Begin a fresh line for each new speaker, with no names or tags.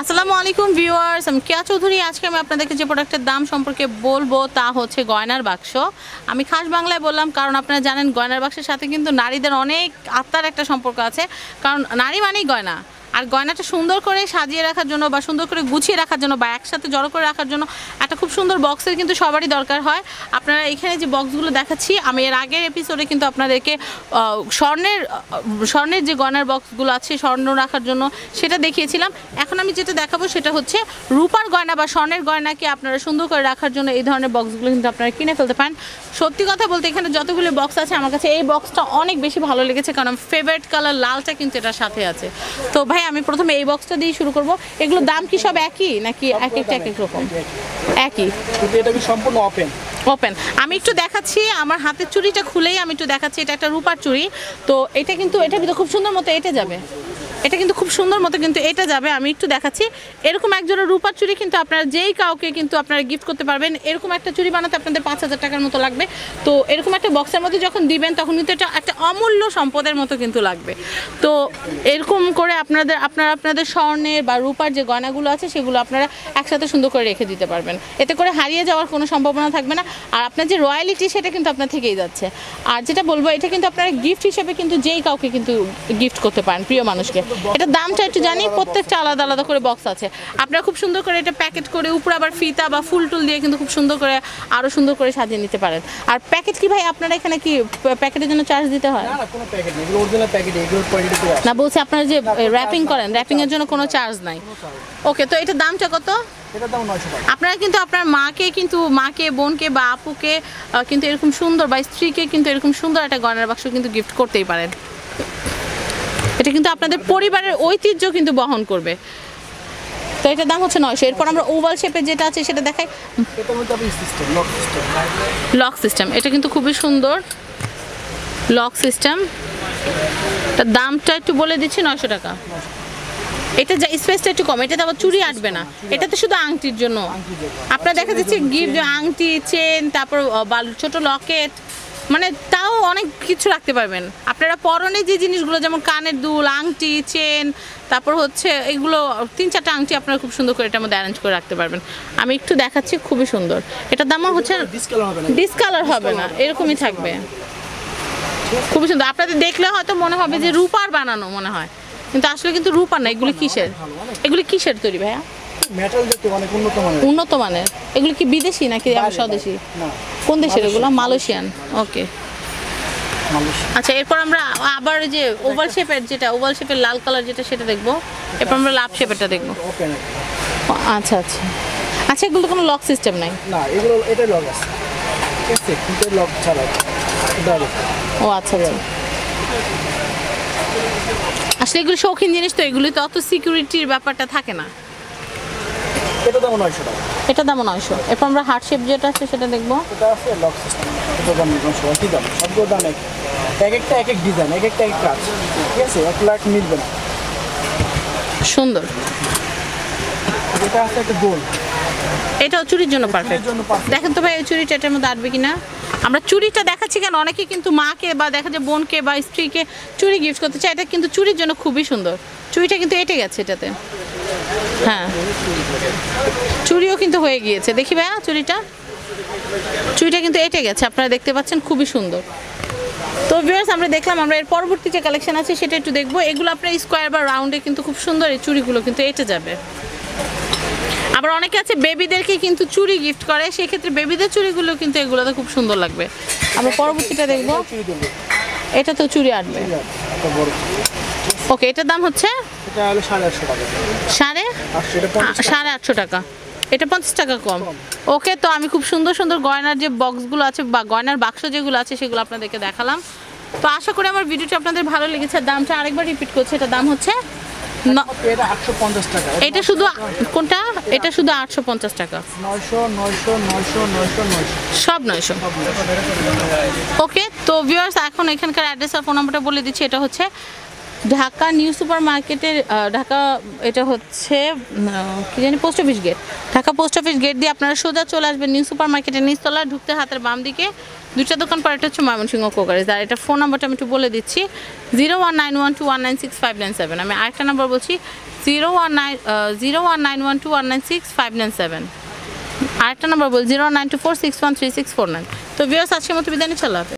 আসসালামু আলাইকুম ভিউয়ার্স, আমি কেয়া চৌধুরী। আজকে আমি আপনাদেরকে যে প্রোডাক্টের দাম সম্পর্কে বলব তা হচ্ছে গয়নার বাক্স। আমি খাস বাংলায় বললাম, কারণ আপনারা জানেন গয়নার বাক্সের সাথে কিন্তু নারীদের অনেক আত্মার একটা সম্পর্ক আছে। কারণ নারী মানেই গয়না। আর গয়নাটা সুন্দর করে সাজিয়ে রাখার জন্য বা সুন্দর করে গুছিয়ে রাখার জন্য বা একসাথে জড়ো করে রাখার জন্য একটা খুব সুন্দর বক্সের কিন্তু সবারই দরকার হয়। আপনারা এখানে যে বক্সগুলো দেখাচ্ছি, আমি এর আগের এপিসোডে কিন্তু আপনাদেরকে স্বর্ণের স্বর্ণের যে গয়নার বক্সগুলো আছে স্বর্ণ রাখার জন্য সেটা দেখিয়েছিলাম। এখন আমি যেটা দেখাবো সেটা হচ্ছে রূপার গয়না বা স্বর্ণের গয়নাকে আপনারা সুন্দর করে রাখার জন্য এই ধরনের বক্সগুলো কিন্তু আপনারা কিনে ফেলতে পারেন। সত্যি কথা বলতে এখানে যতগুলো বক্স আছে, আমার কাছে এই বক্সটা অনেক বেশি ভালো লেগেছে, কারণ ফেভারিট কালার লালটা কিন্তু এটার সাথে আছে। তো ভাই আমি প্রথমে এই বক্সটা দিয়ে শুরু করব। এগুলো দাম কি সব একই নাকি এক একটা এক এক রকম? একই।
এটা কি সম্পূর্ণ ওপেন
ওপেন আমি একটু দেখাচ্ছি, আমার হাতের চুড়িটা খুলেই আমি একটু দেখাচ্ছি, এটা একটা রূপার চুড়ি। তো এটা কিন্তু এটা কিন্তু খুব সুন্দর মতো এটা যাবে। এটা কিন্তু খুব সুন্দর মতো কিন্তু এটা যাবে, আমি একটু দেখাচ্ছি। এরকম একজোড়া রূপার চুড়ি কিন্তু আপনারা যেই কাউকে কিন্তু আপনারা গিফট করতে পারবেন, এরকম একটা চুড়ি বানাতে আপনাদের পাঁচ হাজার টাকার মতো লাগবে। তো এরকম একটা বক্সের মধ্যে যখন দিবেন, তখন কিন্তু এটা একটা অমূল্য সম্পদের মতো কিন্তু লাগবে। তো এরকম করে আপনাদের, আপনারা আপনাদের স্বর্ণের বা রূপার যে গয়নাগুলো আছে, সেগুলো আপনারা একসাথে সুন্দর করে রেখে দিতে পারবেন। এতে করে হারিয়ে যাওয়ার কোনো সম্ভাবনা থাকবে না। আর আপনার যে রয়্যালিটি সেটা কিন্তু আপনার থেকেই যাচ্ছে। আর যেটা বলব এটা কিন্তু আপনারা গিফট হিসেবে কিন্তু যেই কাউকে কিন্তু গিফট করতে পারেন প্রিয় মানুষকে। এটা দামটা একটু জানি প্রত্যেকটা আলাদা আলাদা করে বক্স আছে। আপনারা খুব সুন্দর করে এটা প্যাকেট করে উপরে আবার ফিতা বা ফুল টুল দিয়ে কিন্তু খুব সুন্দর করে আরও সুন্দর করে সাজিয়ে নিতে পারেন। আর প্যাকেট কি ভাই আপনারা এখানে কি প্যাকেটের জন্য চার্জ দিতে হয়?
না
বলছি আপনারা যে র্যাপিং করেন র্যাপিং এর জন্য কোনো চার্জ নাই। ওকে তো এটা দামটা কত?
এটার দাম নয়শো টাকা।
আপনারা কিন্তু আপনার মাকে কিন্তু মাকে বোনকে বা আপুকে কিন্তু এরকম সুন্দর বা স্ত্রীকে কিন্তু এরকম সুন্দর একটা গয়নার বাক্স কিন্তু গিফট করতেই পারেন। এটা কিন্তু আপনাদের পরিবারের ঐতিহ্য কিন্তু বহন করবে। তো এটার দাম হচ্ছে নয়শো। এরপর আমরা ওভাল শেপের যেটা আছে সেটা দেখাই।
লক সিস্টেম
এটা কিন্তু খুবই সুন্দর। লক সিস্টেম তার দামটা একটু বলে দিচ্ছি নয়শো টাকা। এটা যা স্পেসটা একটু কম এটাতে আবার চুরি আটবে না। এটাতে শুধু আংটির জন্য। আপনার দেখা যাচ্ছে গিফট আংটি চেন তারপর ছোট লকেট মানে তাও অনেক কিছু রাখতে পারবেন। আপনারা পরনে যে জিনিসগুলো যেমন কানের দুল আংটি চেন তারপর হচ্ছে এগুলো তিন চারটা আংটি আপনারা খুব সুন্দর করে এটার মধ্যে অ্যারেঞ্জ করে রাখতে পারবেন। আমি একটু দেখাচ্ছি খুবই সুন্দর। এটার দাম হচ্ছে
না
ডিসকালার হবে না এরকমই থাকবে। খুবই সুন্দর। আপনাদের দেখলে হয়তো মনে হবে যে রূপার বানানো মনে হয়। কিন্তু আসলে কিন্তু রূপা না এগুলি কিসের? এগুলি কিসের তৈরি ভাইয়া?
মেটাল জাতীয় অনেক উন্নত মানের।
উন্নত মানের। এগুলি কি বিদেশি নাকি স্বদেশি? কোন দেশের এগুলো? মালয়েশিয়ান। ওকে। আচ্ছা এরপর আমরা আবার যে ওভাল শেপের যেটা ওভাল শেপের লাল কালার যেটা সেটা দেখব। এরপর আমরা লাভ শেপেরটা দেখব। আচ্ছা আচ্ছা। আচ্ছা এগুলো কোনো লক সিস্টেম নাই?
না এগুলো এটাই লক আছে। ঠিক আছে কিন্তু লক ছাড়া।
ও আচ্ছা আচ্ছা। আসলে এগুলো শৌখিন জিনিস তো এগুলি তো অত সিকিউরিটির ব্যাপারটা থাকে না।
এটা দাম নয়শো টাকা।
এটা দাম নয়শো। এরপর আমরা হার্ট শেপ যেটা আছে সেটা দেখব।
এটা আছে লক সিস্টেম এটা দাম নয়শো একই দাম? সবগুলো দাম এক এক একটা এক এক ডিজাইন এক একটা এক কাজ ঠিক আছে? এক লাখ মিলবে না।
সুন্দর।
এটা আছে একটা গোল
এটাও চুরির জন্য পারফেক্ট। দেখেন তো ভাই এই চুরিটা এটার মধ্যে আটবে কিনা? আমরা চুরিটা দেখাচ্ছি কেন? অনেকে কিন্তু মাকে বা দেখা যায় বোনকে বা স্ত্রীকে চুরি গিফট করতে চায়। এটা কিন্তু চুরির জন্য খুবই সুন্দর। চুরিটা কিন্তু এটে গেছে এটাতে। হ্যাঁ। চুরিও কিন্তু হয়ে গিয়েছে। দেখি ভাইয়া চুরিটা। চুরিটা কিন্তু এটে গেছে। আপনারা দেখতে পাচ্ছেন খুবই সুন্দর। তো ভিউয়ার্স আমরা দেখলাম, আমরা এর পরবর্তী যে কালেকশন আছে, সেটা একটু দেখব। এগুলো আপনার স্কোয়ার বা রাউন্ডে কিন্তু খুব সুন্দর এই চুড়িগুলো কিন্তু এটে যাবে। আবার অনেকে আছে বেবিদেরকে কিন্তু চুড়ি গিফট করে সেক্ষেত্রে বেবিদের চুড়িগুলো কিন্তু এগুলোতে খুব সুন্দর লাগবে। আমরা পরবর্তীটা দেখব। এটা তো চুড়ি
বড়
ওকে এটার দাম হচ্ছে?
এটা হলো সাড়ে আটশো টাকা।
সাড়ে?
আটশো
টাকা। এটা পঞ্চাশ টাকা কম। ওকে তো আমি খুব সুন্দর সুন্দর গয়নার যে বক্সগুলো আছে বা গয়নার বাক্স যেগুলো আছে সেগুলো আপনাদেরকে দেখালাম। তো আশা করি আমার ভিডিওটি আপনাদের ভালো লেগেছে। দামটা আরেকবার রিপিট করছে। এটা দাম হচ্ছে
এটা
শুধু কোনটা? এটা শুধু আটশো পঞ্চাশ টাকা। সব নয়শো। ওকে তো ভিউয়ার্স এখন এখানকার অ্যাড্রেস আর ফোন নাম্বারটা বলে দিচ্ছি। এটা হচ্ছে ঢাকা নিউ সুপার মার্কেটের ঢাকা এটা হচ্ছে কি জানি, post office gate. Dhaka post office gate দিয়ে আপনারা সোজা চলে আসবেন নিউ সুপার মার্কেটের নিচতলা ঢুকতে হাতের বাম দিকে। দুইটা দোকান পর একটা হচ্ছে ময়মনসিংহ কোকারিজ। আর এটা ফোন নাম্বারটা আমি একটু বলে দিচ্ছি zero one nine one two one nine six five nine seven আমি আরেকটা নাম্বার বলছি zero one nine zero one nine one two one nine six five nine seven আরেকটা নাম্বার বল zero nine two four six one three six four nine তো viewers আজকের মতো বিদায় আল্লাহ হাফেজ।